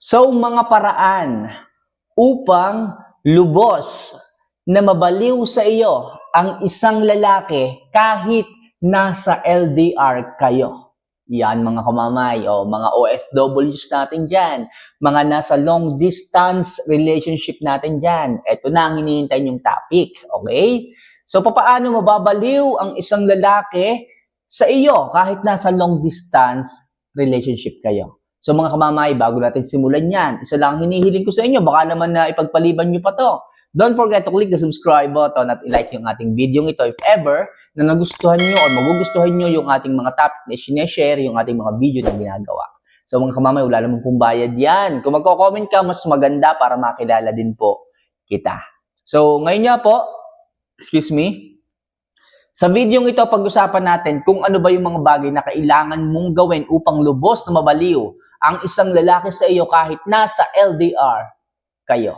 So, mga paraan upang lubos na mabaliw sa iyo ang isang lalaki kahit nasa LDR kayo. Yan mga kamamay o mga OFWs natin dyan. Mga nasa long distance relationship natin dyan. Ito na ang hinihintay yung topic. Okay? So, papaano mababaliw ang isang lalaki sa iyo kahit nasa long distance relationship kayo? So mga kamamay, bago natin simulan yan, isa lang ang hinihiling ko sa inyo, baka naman na ipagpaliban nyo pa to. Don't forget to click the subscribe button at i-like yung ating video ito if ever na nagustuhan nyo o magugustuhan nyo yung ating mga topic na sineshare, yung ating mga video na ginagawa. So mga kamamay, wala namang pong bayad yan. Kung magko-comment ka, mas maganda para makilala din po kita. So ngayon nga po, excuse me, sa video ito, pag-usapan natin kung ano ba yung mga bagay na kailangan mong gawin upang lubos na mabaliw ang isang lalaki sa iyo kahit nasa LDR kayo.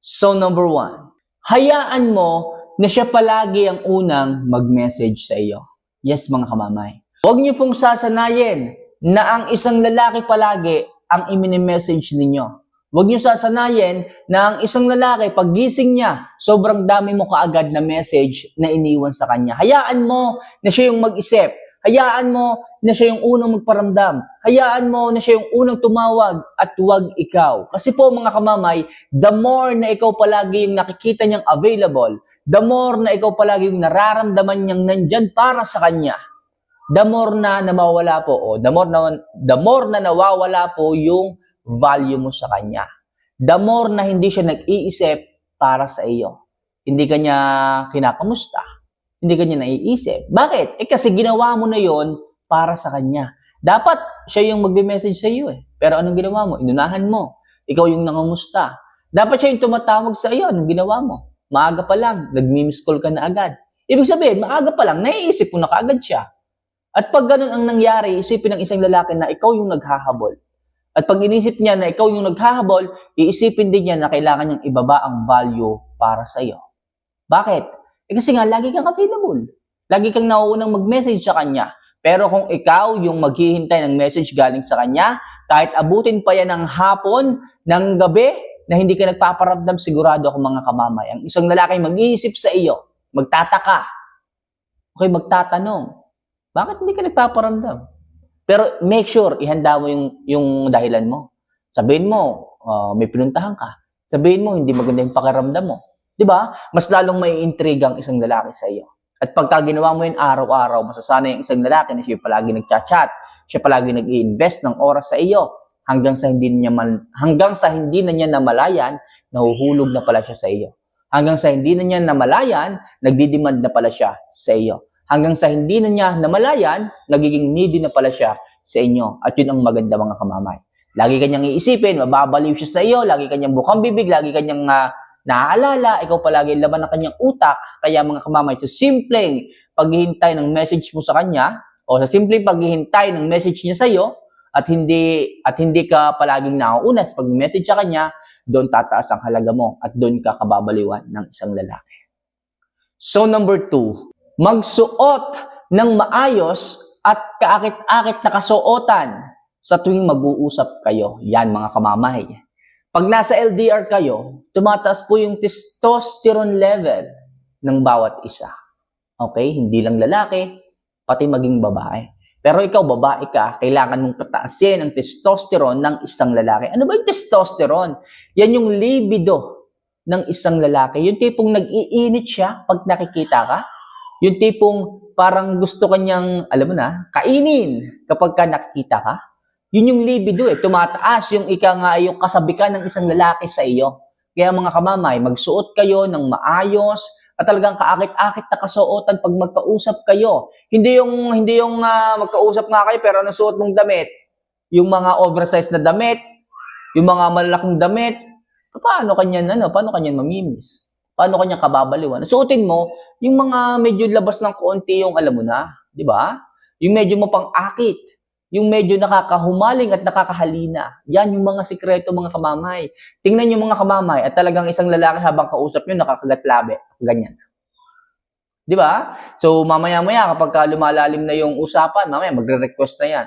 So number one, hayaan mo na siya palagi ang unang mag-message sa iyo. Yes, mga kamamay. Huwag niyo pong sasanayin na ang isang lalaki palagi ang imini-message ninyo. Huwag niyo sasanayin na ang isang lalaki, pag gising niya, sobrang dami mo kaagad na message na iniwan sa kanya. Hayaan mo na siya yung mag-isip. Hayaan mo na siya yung unang magparamdam. Hayaan mo na siya yung unang tumawag at huwag ikaw. Kasi po mga kamamay, the more na ikaw palagi yung nakikita niyang available, the more na ikaw palagi yung nararamdaman niyang nandyan para sa kanya, the more na nawawala po o the more na, the more na nawawala po yung value mo sa kanya. The more na hindi siya nag-iisip para sa iyo. Hindi kanya kinakamusta. Hindi kanya naiisip. Bakit? Eh kasi ginawa mo na yon para sa kanya. Dapat siya yung magbe-message sa iyo eh. Pero anong ginawa mo? Inunahan mo. Ikaw yung nangamusta. Dapat siya yung tumatawag sa iyo. Anong ginawa mo? Maaga pa lang, nag-miss call ka na agad. Ibig sabihin, maaga pa lang, naiisip mo na kaagad siya. At pag ganun ang nangyari, isipin ng isang lalaki na ikaw yung naghahabol. At pag inisip niya na ikaw yung naghahabol, iisipin din niya na kailangan niyang ibaba ang value para sa iyo. Bakit? Eh kasi nga, lagi kang available. Lagi kang nauunang mag-message sa kanya. Pero kung ikaw yung maghihintay ng message galing sa kanya, kahit abutin pa yan ng hapon, ng gabi, na hindi ka nagpaparamdam, sigurado ako mga kamamay. Ang isang lalaki mag-iisip sa iyo, magtataka. Okay, magtatanong, bakit hindi ka nagpaparamdam? Pero make sure, ihanda mo yung, yung dahilan mo. Sabihin mo, uh, may pinuntahan ka. Sabihin mo, hindi maganda yung pakiramdam mo. Di ba? Mas lalong may intriga ang isang lalaki sa iyo. At pagka ginawa mo yun araw-araw, masasanay ang isang lalaki na siya palagi nagchat-chat, siya palagi nag-i-invest ng oras sa iyo hanggang sa hindi niya man, hanggang sa hindi na niya namalayan, nahuhulog na pala siya sa iyo. Hanggang sa hindi na niya namalayan, nagdidemand na pala siya sa iyo. Hanggang sa hindi na niya namalayan, nagiging needy na pala siya sa inyo. At yun ang maganda mga kamamay. Lagi kanyang iisipin, mababaliw siya sa iyo, lagi kanyang bukang bibig, lagi kanyang uh, naaalala, ikaw palagi laban ng kanyang utak. Kaya mga kamamay, sa simpleng paghihintay ng message mo sa kanya, o sa simpleng paghihintay ng message niya sa iyo, at hindi at hindi ka palaging nauuna sa pag-message sa kanya, doon tataas ang halaga mo at doon ka kababaliwan ng isang lalaki. So number two, magsuot ng maayos at kaakit-akit na kasuotan sa tuwing mag-uusap kayo. Yan mga kamamay. Pag nasa LDR kayo, tumataas po yung testosterone level ng bawat isa. Okay? Hindi lang lalaki, pati maging babae. Pero ikaw, babae ka, kailangan mong pataasin ang testosterone ng isang lalaki. Ano ba yung testosterone? Yan yung libido ng isang lalaki. Yung tipong nag-iinit siya pag nakikita ka. Yung tipong parang gusto kanyang, alam mo na, kainin kapag ka nakikita ka. Yun yung libido eh. Tumataas yung ika nga yung kasabikan ng isang lalaki sa iyo. Kaya mga kamamay, magsuot kayo ng maayos, at talagang kaakit-akit na kasuotan pag magkausap kayo. Hindi yung hindi yung uh, magkausap nga kayo pero ano suot mong damit, yung mga oversized na damit, yung mga malalaking damit, paano kanya ano, paano kanya mamimiss? Paano kanya kababaliwan? Suotin mo yung mga medyo labas ng konti yung alam mo na, 'di ba? Yung medyo mapang-akit, yung medyo nakakahumaling at nakakahalina. Yan yung mga sikreto mga kamamay. Tingnan yung mga kamamay at talagang isang lalaki habang kausap nyo nakakagat labi. Ganyan. Di ba? So mamaya-maya kapag ka lumalalim na yung usapan, mamaya magre-request na yan.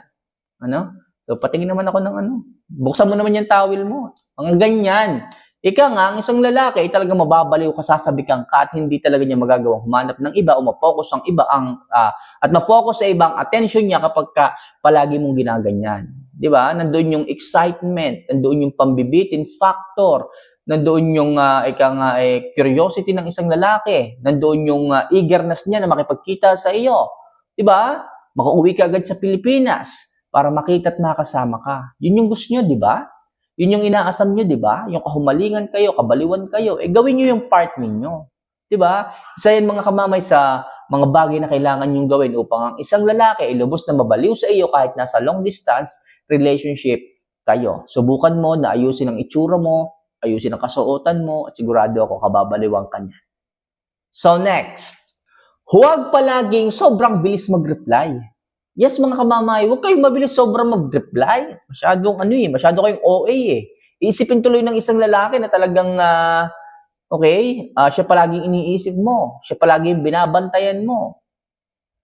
Ano? So, patingin naman ako ng ano. Buksan mo naman yung towel mo. Ang ganyan. Ika nga, ang isang lalaki ay talagang mababaliw ka, sasabikan ka at hindi talaga niya magagawang humanap ng iba o mapokus ang iba ang ah, at ma-focus sa ibang attention niya kapag ka palagi mong ginaganyan. 'Di ba? Nandoon yung excitement, nandoon yung pambibitin factor, nandoon yung uh, ika nga eh, curiosity ng isang lalaki, nandoon yung ah, eagerness niya na makipagkita sa iyo. 'Di ba? Makauwi ka agad sa Pilipinas para makita at makasama ka. Yun yung gusto niyo, 'di ba? Yun yung inaasam nyo, di ba? Yung kahumalingan kayo, kabaliwan kayo, eh gawin nyo yung part ninyo. Di ba? Isa yan mga kamamay sa mga bagay na kailangan nyong gawin upang ang isang lalaki ay lubos na mabaliw sa iyo kahit nasa long distance relationship kayo. Subukan mo na ayusin ang itsura mo, ayusin ang kasuotan mo, at sigurado ako kababaliwang kanya. So next, huwag palaging sobrang bilis mag-reply. Yes, mga kamamay, huwag kayong mabilis sobrang mag-reply. Masyadong ano eh, masyado kayong OA eh. Iisipin tuloy ng isang lalaki na talagang, ah, okay, ah, siya palaging iniisip mo. Siya palaging binabantayan mo.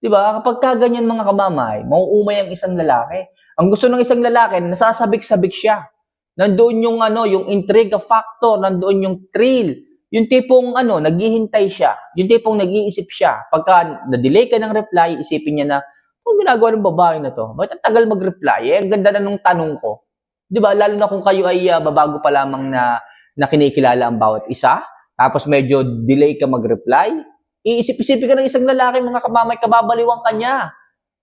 Di ba? Kapag ka ganyan mga kamamay, mauumay ang isang lalaki. Ang gusto ng isang lalaki, nasasabik-sabik siya. Nandoon yung ano, yung intrigue factor, nandoon yung thrill. Yung tipong ano, naghihintay siya. Yung tipong nag-iisip siya. Pagka na-delay ka ng reply, isipin niya na, ano ginagawa ng babae na to? Bakit ang tagal mag-reply? Eh, ang ganda na nung tanong ko. Di ba? Lalo na kung kayo ay uh, babago pa lamang na, na kinikilala ang bawat isa, tapos medyo delay ka mag-reply, iisip-isipin ka ng isang lalaki, mga kamamay, kababaliwang kanya.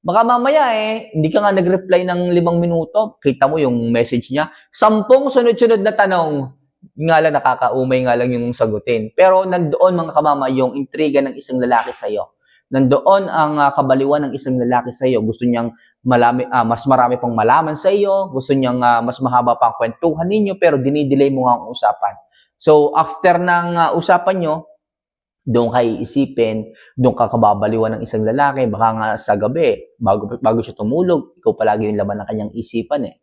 Baka mamaya eh, hindi ka nga nag-reply ng limang minuto, kita mo yung message niya, sampung sunod-sunod na tanong, nga lang nakakaumay nga lang yung sagutin. Pero nandoon mga kamamay yung intriga ng isang lalaki sa'yo nandoon ang uh, kabaliwan ng isang lalaki sa iyo. Gusto niyang malami, uh, mas marami pang malaman sa iyo. Gusto niyang uh, mas mahaba pa ang kwentuhan ninyo pero dinidelay mo nga ang usapan. So, after ng uh, usapan nyo, doon kayo isipin, doon ka kababaliwan ng isang lalaki, baka nga sa gabi, bago, bago siya tumulog, ikaw palagi yung laman ng kanyang isipan eh.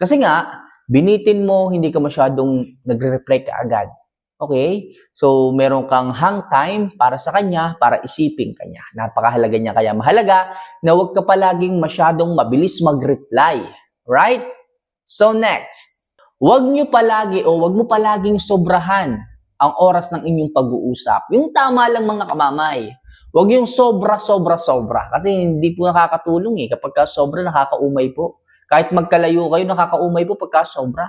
Kasi nga, binitin mo, hindi ka masyadong nagre-reply ka agad. Okay? So, meron kang hang time para sa kanya, para isipin kanya. Napakahalaga niya. Kaya mahalaga na huwag ka palaging masyadong mabilis mag-reply. Right? So, next. Huwag niyo palagi o huwag mo palaging sobrahan ang oras ng inyong pag-uusap. Yung tama lang mga kamamay. Huwag yung sobra, sobra, sobra. Kasi hindi po nakakatulong eh. Kapag ka sobra, nakakaumay po. Kahit magkalayo kayo, nakakaumay po pagka sobra.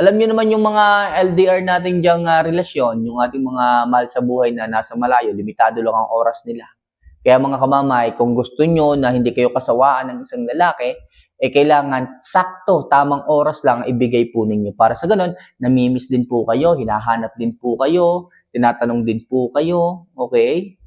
Alam niyo naman yung mga LDR natin diyang uh, relasyon, yung ating mga mahal sa buhay na nasa malayo, limitado lang ang oras nila. Kaya mga kamamay, kung gusto nyo na hindi kayo kasawaan ng isang lalaki, eh kailangan sakto, tamang oras lang ibigay po ninyo. Para sa ganun, namimiss din po kayo, hinahanap din po kayo, tinatanong din po kayo, okay?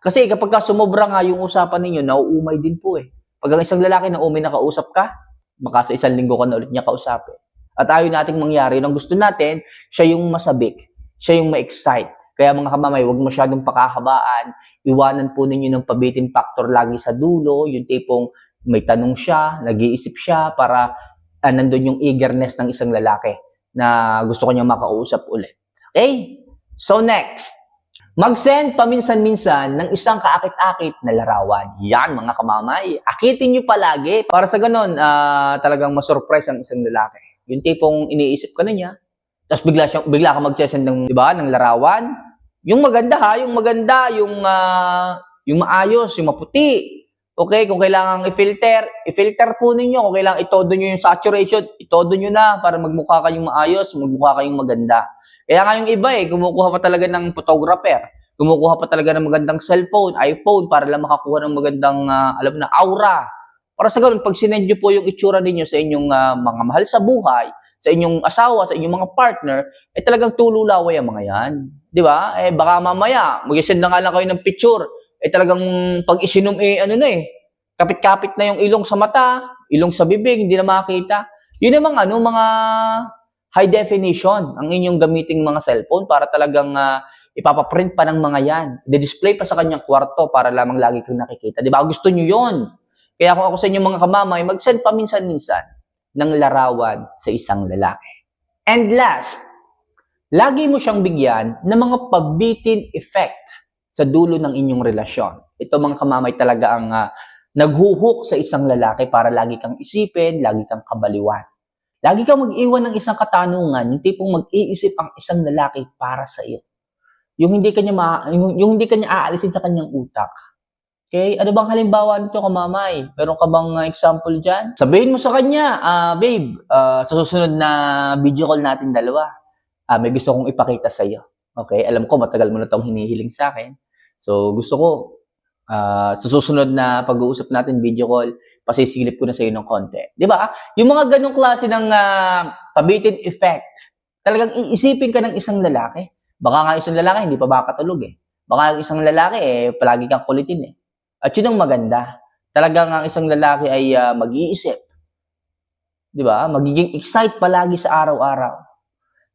Kasi kapag ka sumobra nga yung usapan ninyo, nauumay din po eh. Pag ang isang lalaki na umay nakausap ka, baka sa isang linggo ka na ulit niya kausapin. At ayaw nating mangyari. Ang gusto natin, siya yung masabik. Siya yung ma-excite. Kaya mga kamamay, huwag masyadong pakahabaan. Iwanan po ninyo ng pabitin factor lagi sa dulo. Yung tipong may tanong siya, nag-iisip siya para uh, nandun yung eagerness ng isang lalaki na gusto ko niyang makausap ulit. Okay? So next, Mag-send paminsan-minsan ng isang kaakit-akit na larawan. Yan, mga kamamay. Akitin nyo palagi para sa ganun, uh, talagang masurprise ang isang lalaki. Yung tipong iniisip ka na niya, tapos bigla, siya, bigla ka mag-send ng, di ba, ng larawan. Yung maganda ha, yung maganda, yung, uh, yung maayos, yung maputi. Okay, kung kailangan i-filter, i-filter po ninyo. Kung kailangan itodo nyo yung saturation, itodo nyo na para magmukha kayong maayos, magmukha kayong maganda. Kaya nga yung iba eh, kumukuha pa talaga ng photographer. Kumukuha pa talaga ng magandang cellphone, iPhone, para lang makakuha ng magandang, uh, alam na, aura para sa ganun, pag sinend nyo po yung itsura ninyo sa inyong uh, mga mahal sa buhay, sa inyong asawa, sa inyong mga partner, eh talagang tululaway ang mga yan. Di ba? Eh baka mamaya, mag-send na nga lang kayo ng picture, eh talagang pag isinom eh ano na eh, kapit-kapit na yung ilong sa mata, ilong sa bibig, hindi na makita. Yun namang ano, mga high definition ang inyong gamiting mga cellphone para talagang uh, ipapaprint pa ng mga yan. De-display pa sa kanyang kwarto para lamang lagi kang nakikita. Di ba? Gusto nyo yon kaya kung ako sa inyo mga kamamay, mag-send paminsan-minsan ng larawan sa isang lalaki. And last, lagi mo siyang bigyan ng mga pabitin effect sa dulo ng inyong relasyon. Ito mga kamamay talaga ang uh, naghuhuk sa isang lalaki para lagi kang isipin, lagi kang kabaliwan. Lagi kang mag-iwan ng isang katanungan, yung tipong mag-iisip ang isang lalaki para sa iyo. Yung hindi kanya ma- yung, yung hindi kanya aalisin sa kanyang utak. Okay? Ano bang halimbawa nito, kamamay? Meron ka bang uh, example dyan? Sabihin mo sa kanya, ah, babe, ah, sa susunod na video call natin dalawa, ah, may gusto kong ipakita sa iyo. Okay? Alam ko, matagal mo na itong hinihiling sa akin. So, gusto ko, ah, sa susunod na pag-uusap natin video call, pasisilip ko na sa iyo ng konti. Di ba? Yung mga ganong klase ng ah, pabitin effect, talagang iisipin ka ng isang lalaki. Baka nga isang lalaki, hindi pa makatulog eh. Baka ang isang lalaki, eh, palagi kang kulitin eh. At yun ang maganda. Talagang ang isang lalaki ay ah, mag-iisip. Di ba? Magiging excite palagi sa araw-araw.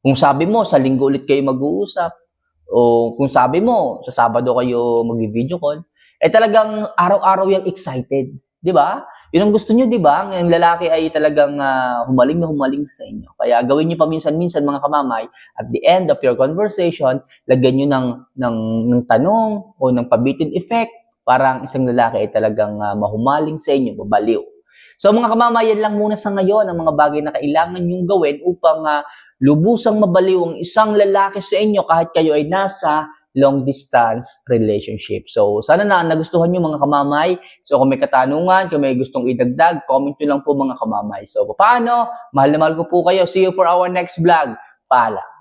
Kung sabi mo, sa linggo ulit kayo mag-uusap, o kung sabi mo, sa Sabado kayo mag-video call, eh talagang araw-araw yung excited. Di ba? Yun ang gusto nyo, di ba? Ang lalaki ay talagang ah, humaling na humaling sa inyo. Kaya gawin nyo paminsan-minsan mga kamamay, at the end of your conversation, lagyan nyo ng, ng, ng tanong o ng pabitin effect para ang isang lalaki ay talagang ah, mahumaling sa inyo, babaliw. So mga kamamay, yan lang muna sa ngayon ang mga bagay na kailangan nyong gawin upang ah, lubusang mabaliw ang isang lalaki sa inyo kahit kayo ay nasa long distance relationship. So, sana na nagustuhan nyo mga kamamay. So, kung may katanungan, kung may gustong idagdag, comment nyo lang po mga kamamay. So, paano? Mahal na mahal ko po kayo. See you for our next vlog. Paalam.